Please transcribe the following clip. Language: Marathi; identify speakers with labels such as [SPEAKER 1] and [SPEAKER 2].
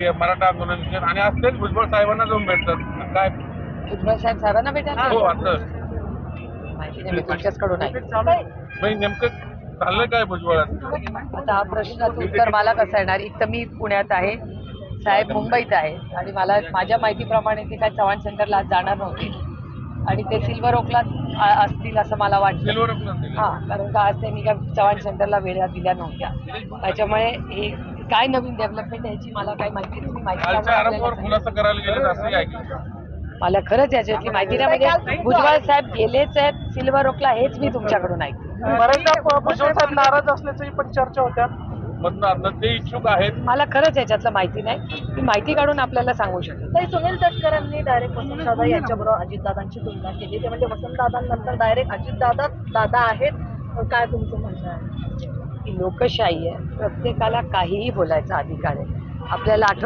[SPEAKER 1] मराठा आंदोलन आणि आज तेच भुजबळ साहेबांना जाऊन भेटतात. काय?
[SPEAKER 2] भुजबळ साहेब साहेबांना भेटायला
[SPEAKER 1] हो आता
[SPEAKER 2] माहिती नाही मी तुमच्याचकडून आहे
[SPEAKER 1] नेमकं चाललंय काय भुजबळात?
[SPEAKER 2] आता हा प्रश्नाचं उत्तर मला कसं येणार? एक तर मी पुण्यात आहे. साहेब मुंबईत आहे. आणि मला माझ्या माहितीप्रमाणे ते काय चव्हाण सेंटरला जाणार नव्हते. आणि ते सिल्वर ओकला असतील असं मला वाटतं.
[SPEAKER 1] सिल्वर
[SPEAKER 2] हा कारण का आज त्यांनी काय चव्हाण सेंटरला वेळा दिल्या नव्हत्या. त्याच्यामुळे हे काय नवीन डेव्हलपमेंट याची मला काही माहिती नाही. मी माहिती मला खरंच याच्यातली माहिती नाही. म्हणजे भुजबळ साहेब गेलेच आहेत. सिल्वर ओकला हेच मी तुमच्याकडून ऐकते
[SPEAKER 3] बऱ्याचदा भुजबळ साहेब नाराज असल्याची पण चर्चा होत्या.
[SPEAKER 1] आता ते इच्छुक आहेत.
[SPEAKER 2] मला खरंच याच्यातलं माहिती नाही. मी माहिती काढून आपल्याला सांगू शकते.
[SPEAKER 4] ताई सुनील तटकरांनी डायरेक्ट वसंतदादा यांच्याबरोबर अजितदादांची तुलना केली. ते म्हणजे वसंतदादांनंतर डायरेक्ट अजितदादा दादा आहेत. काय तुमचं म्हणणं आहे?
[SPEAKER 2] ही लोकशाही आहे. प्रत्येकाला काहीही बोलायचा अधिकार आहे. आपल्याला आठवण